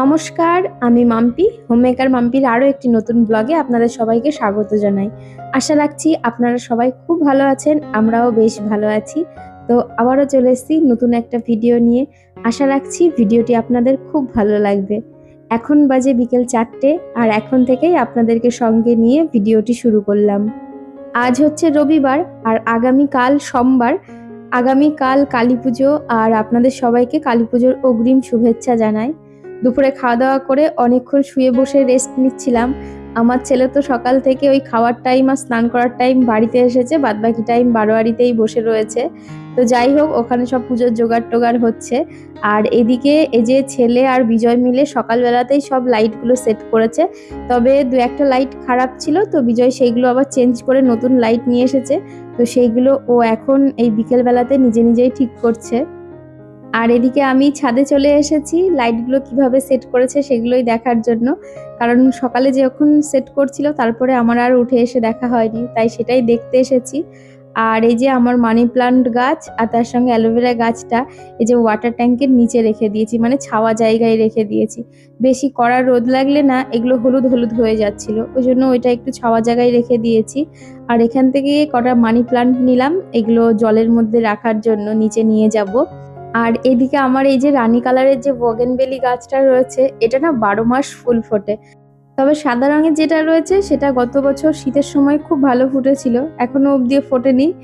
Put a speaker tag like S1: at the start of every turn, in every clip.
S1: নমস্কার, আমি মাম্পি হোমমেকার মাম্পির আরও একটি নতুন ব্লগে আপনাদের সবাইকে স্বাগত জানাই। আশা রাখছি আপনারা সবাই খুব ভালো আছেন, আমরাও বেশ ভালো আছি। তো আবারও চলে এসেছি নতুন একটা ভিডিও নিয়ে। আশা রাখছি ভিডিওটি আপনাদের খুব ভালো লাগবে। এখন বাজে বিকেল চারটে আর এখন থেকেই আপনাদেরকে সঙ্গে নিয়ে ভিডিওটি শুরু করলাম। আজ হচ্ছে রবিবার আর আগামীকাল সোমবার। আগামীকাল কালী পুজো আর আপনাদের সবাইকে কালী পুজোর অগ্রিম শুভেচ্ছা জানাই। দুপুরে খাওয়া দাওয়া করে অনেকক্ষণ শুয়ে বসে রেস্ট নিচ্ছিলাম। আমার ছেলে তো সকাল থেকে ওই খাওয়ার টাইম আর স্নান করার টাইম বাড়িতে এসেছে, বাদবাকি টাইম বারোয়ারিতেই বসে রয়েছে। তো যাই হোক, ওখানে সব পুজোর জোগাড় টোগাড় হচ্ছে। আর এদিকে এই যে ছেলে আর বিজয় মিলে সকালবেলাতেই সব লাইটগুলো সেট করেছে। তবে দু একটা লাইট খারাপ ছিল, তো বিজয় সেইগুলো আবার চেঞ্জ করে নতুন লাইট নিয়ে এসেছে। তো সেইগুলো ও এখন এই বিকেলবেলাতে নিজে নিজেই ঠিক করছে। আর এদিকে আমি ছাদে চলে এসেছি। লাইটগুলো কীভাবে সেট করেছে সেগুলোই দেখার জন্য। কারণ সকালে যখন সেট করছিল, তারপরে আমার আর উঠে এসে দেখা হয়নি, তাই সেটাই দেখতে এসেছি। আর এই যে আমার মানি প্লান্ট গাছ আর তার সঙ্গে অ্যালোভেরা গাছটা, এই যে ওয়াটার ট্যাঙ্কের নিচে রেখে দিয়েছি মানে ছাওয়া জায়গায় রেখে দিয়েছি। বেশি কড়া রোদ লাগলে না, এগুলো হলুদ হলুদ হয়ে যাচ্ছিল। ওই জন্য ওইটা একটু ছাওয়া জায়গায় রেখে দিয়েছি। আর এখান থেকে কটা মানি প্লান্ট নিলাম, এগুলো জলের মধ্যে রাখার জন্য নিচে নিয়ে যাব। আর এদিকে আমার এই যে রানী কালারের যে বগেনবেলি গাছটা রয়েছে, এটা না বারো মাস ফুল ফোটে। তবে সাদা রঙের যেটা রয়েছে, সেটা গত বছর শীতের সময় খুব ভালো ফুটেছিল, এখনও অবধি ফোটেনি।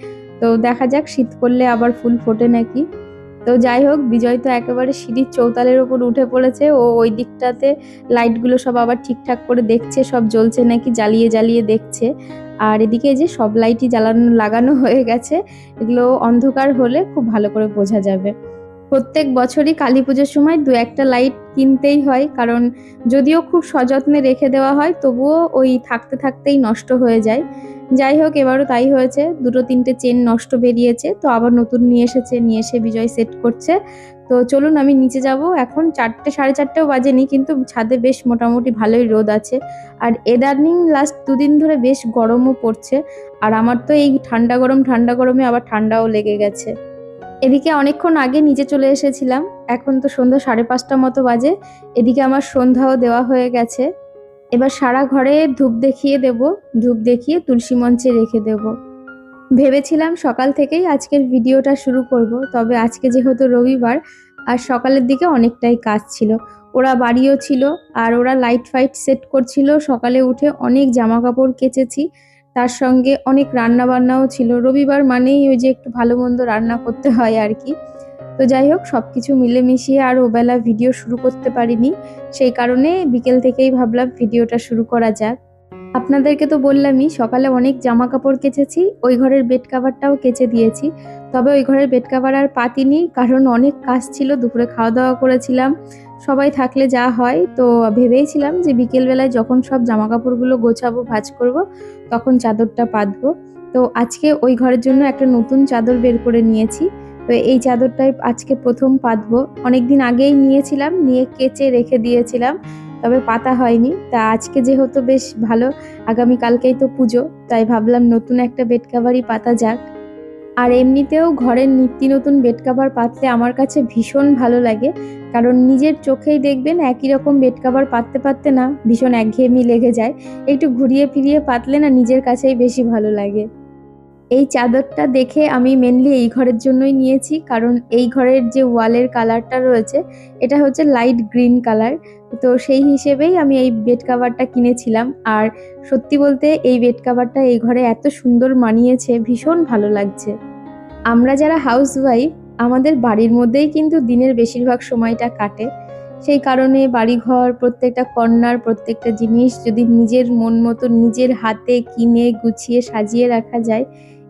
S1: তো দেখা যাক, শীত করলে আবার ফুল ফোটে নাকি। তো যাই হোক, বিজয় তো একেবারে সিঁড়ির চৌতালের ওপর উঠে পড়েছে, ও ওই দিকটাতে লাইটগুলো সব আবার ঠিকঠাক করে দেখছে, সব জ্বলছে নাকি, জ্বালিয়ে জ্বালিয়ে দেখছে। আর এদিকে যে সব লাইটই জ্বালানো, লাগানো হয়ে গেছে, এগুলো অন্ধকার হলে খুব ভালো করে বোঝা যাবে। প্রত্যেক বছরই কালী পুজোর সময় দু একটা লাইট কিনতেই হয়, কারণ যদিও খুব সযত্নে রেখে দেওয়া হয়, তবুও ওই থাকতে থাকতেই নষ্ট হয়ে যায়। যাই হোক, এবারও তাই হয়েছে, দুটো তিনটে চেন নষ্ট বেরিয়েছে, তো আবার নতুন নিয়ে এসেছে, নিয়ে এসে বিজয় সেট করছে। তো চলুন, আমি নিচে যাব, এখন চারটে, সাড়ে চারটেও বাজেনি, কিন্তু ছাদে বেশ মোটামুটি ভালোই রোদ আছে। আর এদার্নিং লাস্ট দুদিন ধরে বেশ গরমও পড়ছে, আর আমার তো এই ঠান্ডা গরম, ঠান্ডা গরমে আবার ঠান্ডাও লেগে গেছে। এদিকে অনেকক্ষণ আগে নিচে চলে এসেছিলাম। এখন তো সন্ধ্যা সাড়ে পাঁচটা মতো বাজে। এদিকে আমার সন্ধ্যাও দেওয়া হয়ে গেছে। এবার সারা ঘরে ধূপ দেখিয়ে দেব, ধূপ দেখিয়ে তুলসী মঞ্চে রেখে দেব। ভেবেছিলাম সকাল থেকেই আজকের ভিডিওটা শুরু করব, তবে আজকে যেহেতু রবিবার, আর সকালের দিকে অনেকটাই কাজ ছিল। ওরা বাড়িও ছিল, আর ওরা লাইট ফাইট সেট করছিল। সকালে উঠে অনেক জামা কাপড় কেচেছি। তার সঙ্গে অনেক রান্না বান্নাও ছিল। রবিবার মানেই ওই যে একটু ভালো মন্দ রান্না করতে হয় আর কি। তো যাই হোক সব কিছু মিলেমিশিয়ে আর ওবেলা ভিডিও শুরু করতে পারিনি। সেই কারণে বিকেল থেকেই ভাবলাম ভিডিওটা শুরু করা যাক। আপনাদেরকে তো বললামই, সকালে অনেক জামা কাপড় কেচেছি, ওই ঘরের বেড কাভারটাও কেচে দিয়েছি। তবে ওই ঘরের বেড কাভার আর পাতিনি, কারণ অনেক কাজ ছিল, দুপুরে খাওয়া দাওয়া করেছিলাম। সবাই থাকলে যা হয়। তো ভেবেইছিলাম যে বিকেলবেলায় যখন সব জামা কাপড়গুলো গোছাবো, ভাজ করব, তখন চাদরটা পাতবো। তো আজকে ওই ঘরের জন্য একটা নতুন চাদর বের করে নিয়েছি। তো এই চাদরটাই আজকে প্রথম পাতবো। অনেকদিন আগেই নিয়েছিলাম, নিয়ে কেচে রেখে দিয়েছিলাম, তবে পাতা হয়নি। তা আজকে যেহেতু বেশ ভালো আগামী কালকেই তো পুজো, তাই ভাবলাম নতুন একটা বেড কাভারই পাতা যাক। আর এমনিতেও ঘরের নিত্য নতুন বেড কাভার পাততে আমার কাছে ভীষণ ভালো লাগে। কারণ নিজের চোখেই দেখবেন একই রকম বেড কাভার পাততে পারতে না ভীষণ একঘেয়েমি লেগে যায়। একটু ঘুরিয়ে ফিরিয়ে পাতলে না নিজের কাছেই বেশি ভালো লাগে। এই চাদরটা দেখে আমি মেনলি এই ঘরের জন্যই নিয়েছি, কারণ এই ঘরের যে ওয়ালের কালারটা রয়েছে, এটা হচ্ছে লাইট গ্রিন কালার তো সেই হিসেবেই আমি এই বেড কাভারটা কিনেছিলাম। আর সত্যি বলতে এই বেড কাভারটা এই ঘরে এত সুন্দর মানিয়েছে, ভীষণ ভালো লাগছে। আমরা যারা হাউস ওয়াইফ আমাদের বাড়ির মধ্যেই কিন্তু দিনের বেশিরভাগ সময়টা কাটে। সেই কারণে বাড়িঘর, প্রত্যেকটা কর্নার প্রত্যেকটা জিনিস যদি নিজের মন মতো নিজের হাতে কিনে, গুছিয়ে, সাজিয়ে রাখা যায়,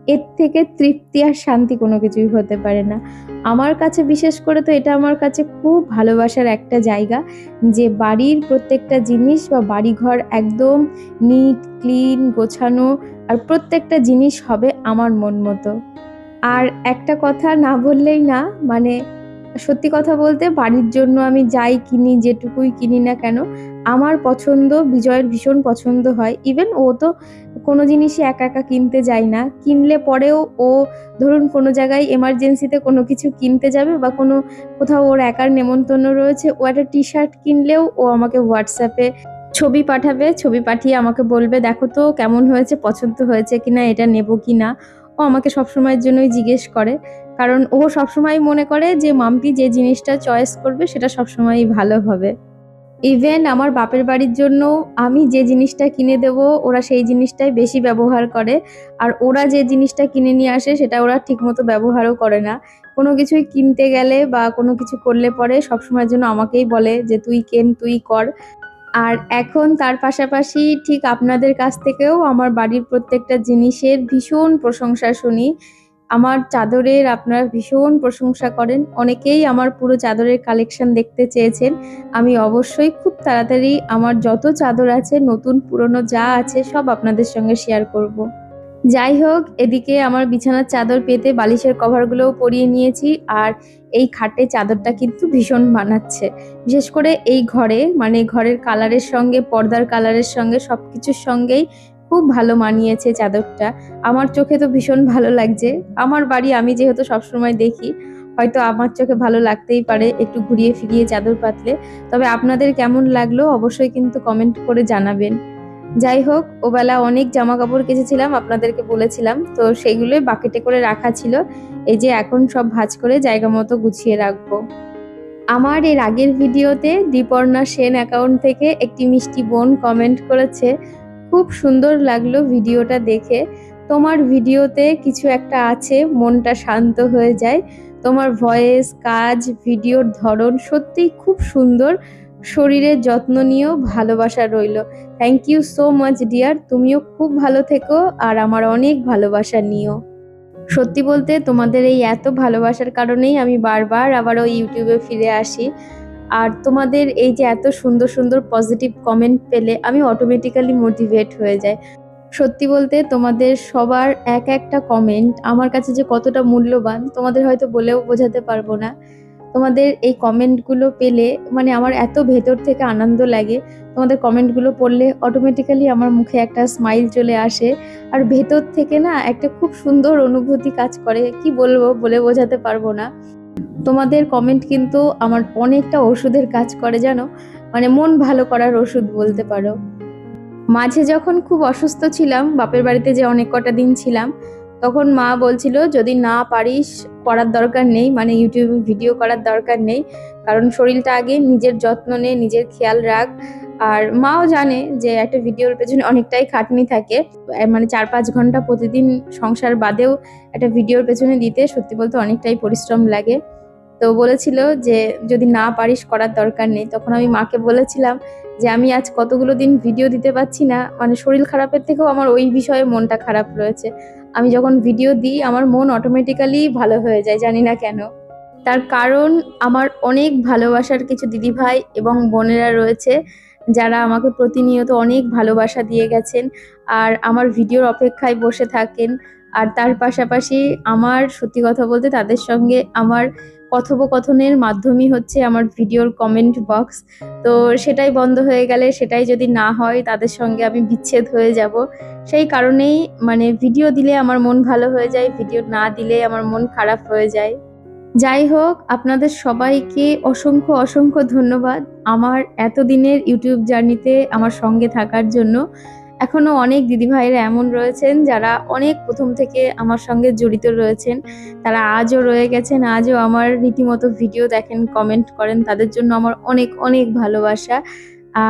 S1: এর থেকে তৃপ্তি আর শান্তি কোনো কিছুই হতে পারে না। আমার কাছে বিশেষ করে তো এটা আমার কাছে খুব ভালোবাসার একটা জায়গা যে বাড়ির প্রত্যেকটা জিনিস বা বাড়িঘর একদম নিট, ক্লিন, গোছানো আর প্রত্যেকটা জিনিস হবে আমার মন মতো। আর একটা কথা না বললেই না মানে সত্যি কথা বলতে বাড়ির জন্য আমি যাই কিনি, যেটুকুই কিনি না কেন, আমার পছন্দ, বিজয়ের ভীষণ পছন্দ হয়। ইভেন ও তো কোনো জিনিসই একা একা কিনতে যায় না। কিনলে পরেও ও ধরুন কোনো জায়গায় এমার্জেন্সিতে কোনো কিছু কিনতে যাবে বা কোনো কোথাও ওর একার নেমন্তন্ন রয়েছে, ও একটা টি শার্ট কিনলেও ও আমাকে হোয়াটসঅ্যাপে ছবি পাঠাবে, ছবি পাঠিয়ে আমাকে বলবে, দেখো তো কেমন হয়েছে, পছন্দ হয়েছে কিনা, এটা নেব কি না ও আমাকে সবসময়ের জন্যই জিজ্ঞেস করে। কারণ ও সবসময় মনে করে যে, মাম্পি যে জিনিসটা চয়েস করবে, সেটা সবসময়ই ভালো হবে। ইভেন আমার বাপের বাড়ির জন্য আমি যে জিনিসটা কিনে দেব, ওরা সেই জিনিসটাই বেশি ব্যবহার করে। আর ওরা যে জিনিসটা কিনে নিয়ে আসে, সেটা ওরা ঠিকমতো ব্যবহারও করে না। কোনো কিছুই কিনতে গেলে বা কোনো কিছু করলে পরে সবসময়ের জন্য আমাকেই বলে যে, তুই কেন, তুই কর। আর এখন তার পাশাপাশি ঠিক আপনাদের কাছ থেকেও আমার বাড়ির প্রত্যেকটা জিনিসের ভীষণ প্রশংসা শুনি। আমার চাদরের আপনারা ভীষণ প্রশংসা করেন। অনেকেই আমার পুরো চাদরের কালেকশন দেখতে চেয়েছেন। আমি অবশ্যই খুব তাড়াতাড়ি আমার যত চাদর আছে, নতুন, পুরনো যা আছে, সব আপনাদের সঙ্গে শেয়ার করব। যাই হোক এদিকে আমার বিছানার চাদর পেতে বালিশের কভারগুলোও পরিয়ে নিয়েছি আর এই খাটে চাদরটা কিন্তু ভীষণ মানাচ্ছে বিশেষ করে এই ঘরে মানে ঘরের কালারের সঙ্গে, পর্দার কালারের সঙ্গে সব কিছুর সঙ্গেই খুব ভালো মানিয়েছে চাদরটা। আমার চোখে তো ভীষণ ভালো লাগছে। আমার বাড়ি আমি যেহেতু সবসময় দেখি, হয়তো আমার চোখে ভালো লাগতেই পারে একটু ঘুরিয়ে ফিরিয়ে চাদর পাতলে। তবে আপনাদের কেমন লাগল অবশ্যই কিন্তু কমেন্ট করে জানাবেন। যাই হোক, ওবেলা অনেক জামা কাপড় কেচেছিলাম, আপনাদেরকে বলেছিলাম। তো সেইগুলোই বাকেটে করে রাখা ছিল। এই যে এখন সব ভাঁজ করে জায়গা মতো গুছিয়ে রাখব। আমার এর আগের ভিডিওতে দীপর্ণা সেন অ্যাকাউন্ট থেকে একটি মিষ্টি বোন কমেন্ট করেছে, খুব সুন্দর লাগল ভিডিওটা দেখে। তোমার ভিডিওতে কিছু একটা আছে, মনটা শান্ত হয়ে যায়। তোমার ভয়েস, কাজ, ভিডিওর ধরন সত্যিই খুব সুন্দর। শরীরের যত্ন নিয়েও ভালোবাসা রইল। Thank you so much dear তুমিও খুব ভালো থেকো আর আমার অনেক ভালোবাসা নিও। সত্যি বলতে তোমাদের এই এত ভালোবাসার কারণেই আমি বারবার আবারও ইউটিউবে ফিরে আসি। আর তোমাদের এই যে এত সুন্দর সুন্দর পজিটিভ কমেন্ট পেলে আমি অটোমেটিক্যালি মোটিভেট হয়ে যাই। সত্যি বলতে তোমাদের সবার এক একটা কমেন্ট আমার কাছে যে কতটা মূল্যবান, তোমাদের হয়তো বলেও বোঝাতে পারব না। তোমাদের এই কমেন্টগুলো পেলে মানে আমার এত ভেতর থেকে আনন্দ লাগে। তোমাদের কমেন্টগুলো পড়লে অটোমেটিক্যালি আমার মুখে একটা স্মাইল চলে আসে। আর ভেতর থেকে না একটা খুব সুন্দর অনুভূতি কাজ করে। কি বলব, বলে বোঝাতে পারব না। তোমাদের কমেন্ট কিন্তু আমার অনেকটা ওষুধের কাজ করে জানো? মানে মন ভালো করার ওষুধ বলতে পারো। মাঝে যখন খুব অসুস্থ ছিলাম, বাপের বাড়িতে যে অনেক কটা দিন ছিলাম, তখন মা বলছিল, যদি না পারিস করার দরকার নেই মানে ইউটিউবে ভিডিও করার দরকার নেই। কারণ শরীরটা আগে নিজের যত্ন নে, নিজের খেয়াল রাখ। আর মাও জানে যে একটা ভিডিওর পেছনে অনেকটাই খাটনি থাকে। মানে চার পাঁচ ঘণ্টা প্রতিদিন সংসার বাদেও একটা ভিডিওর পেছনে দিতে সত্যি বলতে অনেকটাই পরিশ্রম লাগে। তো বলেছিল যে যদি না পারিস করার দরকার নেই। তখন আমি মাকে বলেছিলাম যে আমি আজ কতগুলো দিন ভিডিও দিতে পারছি না। মানে শরীর খারাপের থেকেও আমার ওই বিষয়ে মনটা খারাপ রয়েছে। আমি যখন ভিডিও দিই, আমার মন অটোমেটিক্যালি ভালো হয়ে যায়, জানি না কেন। তার কারণ, আমার অনেক ভালোবাসার কিছু দিদিভাই এবং বোনেরা রয়েছে, যারা আমাকে প্রতিনিয়ত অনেক ভালোবাসা দিয়ে গেছেন আর আমার ভিডিওর অপেক্ষায় বসে থাকেন। আর তার পাশাপাশি আমার, সত্যি কথা বলতে, তাদের সঙ্গে আমার কথোপকথনের মাধ্যমই হচ্ছে আমার ভিডিওর কমেন্ট বক্স তো সেটাই বন্ধ হয়ে গেলে সেটাই যদি না হয়, তাদের সঙ্গে আমি বিচ্ছেদ হয়ে যাব। সেই কারণেই মানে ভিডিও দিলে আমার মন ভালো হয়ে যায় ভিডিও না দিলে আমার মন খারাপ হয়ে যায়। যাই হোক, আপনাদের সবাইকে অসংখ্য অসংখ্য ধন্যবাদ আমার এতদিনের ইউটিউব জার্নিতে আমার সঙ্গে থাকার জন্য। এখনও অনেক দিদিভাইরা এমন রয়েছেন যারা অনেক প্রথম থেকে আমার সঙ্গে জড়িত রয়েছেন। তারা আজও রয়ে গেছেন, আজও আমার রীতিমতো ভিডিও দেখেন কমেন্ট করেন। তাদের জন্য আমার অনেক অনেক ভালোবাসা।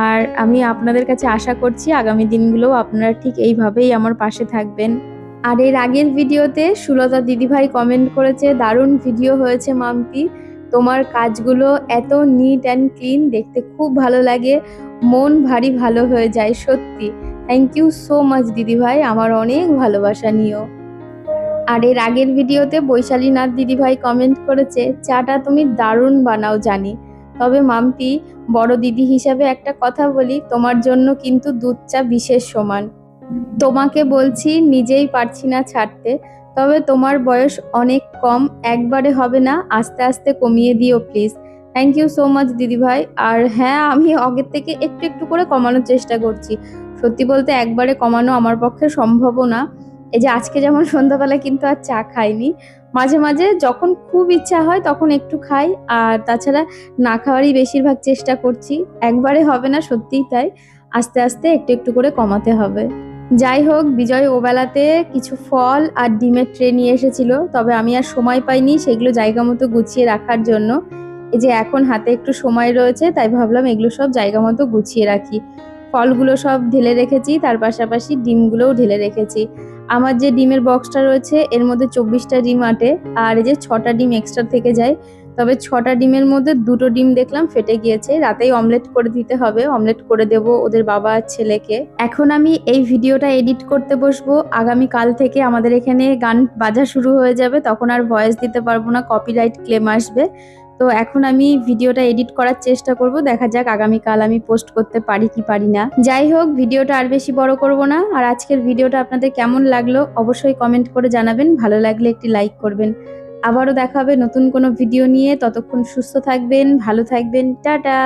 S1: আর আমি আপনাদের কাছে আশা করছি আগামী দিনগুলো আপনারা ঠিক এইভাবেই আমার পাশে থাকবেন। আর এর আগের ভিডিওতে সুলতা দিদিভাই কমেন্ট করেছে, দারুণ ভিডিও হয়েছে মাম্পি। তোমার কাজগুলো এত নিট অ্যান্ড ক্লিন দেখতে খুব ভালো লাগে। মন ভারী ভালো হয়ে যায়, সত্যি। থ্যাংক ইউ সো মাচ দিদিভাই। আমার অনেক ভালোবাসা, নিও। আর এর আগের ভিডিওতে বৈশালী নাথ দিদিভাই কমেন্ট করেছে, চাটা তুমি দারুণ বানাও জানি। তবে মাম্পি, বড় দিদি হিসাবে একটা কথা বলি, তোমার জন্য কিন্তু দুধ চা বিশেষ সমান। তোমাকে বলছি, নিজেই পারছি না ছাড়তে। তবে তোমার বয়স অনেক কম, একবারে হবে না, আস্তে আস্তে কমিয়ে দিও please thank you so much দিদিভাই। আর হ্যাঁ আমি আগের থেকে একটু একটু করে কমানোর চেষ্টা করছি। সত্যি বলতে একবারে কমানো আমার পক্ষে সম্ভবও না। এই যে আজকে যেমন সন্ধ্যাবেলা কিন্তু আর চা খাইনি, মাঝে মাঝে যখন খুব ইচ্ছা হয় তখন একটু খাই, আর তাছাড়া না খাওয়ারই বেশিরভাগ চেষ্টা করছি। একবারে হবে না, সত্যিই তাই। আস্তে আস্তে একটু একটু করে কমাতে হবে। যাই হোক, বিজয় ওবেলাতে কিছু ফল আর ডিমের ট্রে নিয়ে এসেছিল, তবে আমি আর সময় পাইনি সেগুলো জায়গা মতো গুছিয়ে রাখার জন্য। এই যে এখন হাতে একটু সময় রয়েছে, তাই ভাবলাম এগুলো সব জায়গা মতো গুছিয়ে রাখি। ফলগুলো সব ঢেলে রেখেছি, তার পাশাপাশি ডিমগুলোও ঢেলে রেখেছি। আমার যে ডিমের বক্সটা রয়েছে, এর মধ্যে চব্বিশটা ডিম আটে, আর এই যে ছটা ডিম এক্সট্রা থেকে যায়। তবে ছটা ডিমের মধ্যে দুটো ডিম দেখলাম ফেটে গিয়েছে, রাতেই অমলেট করে দিতে হবে অমলেট করে দেব ওদের বাবা আর ছেলেকে। এখন আমি এই ভিডিওটা এডিট করতে বসবো আগামী কাল থেকে আমাদের এখানে গান বাজা শুরু হয়ে যাবে, তখন আর ভয়েস দিতে পারব না কপিরাইট ক্লেম আসবে। তো এখন আমি ভিডিওটা এডিট করার চেষ্টা করব, দেখা যাক আগামীকাল আমি পোস্ট করতে পারি কি পারি না। যাই হোক, ভিডিওটা আর বেশি বড় করব না, আর আজকের ভিডিওটা আপনাদের কেমন লাগল অবশ্যই কমেন্ট করে জানাবেন, ভালো লাগলে একটি লাইক করবেন। আবারও দেখাবে নতুন কোনো ভিডিও নিয়ে, ততক্ষণ সুস্থ থাকবেন, ভালো থাকবেন, টাটা!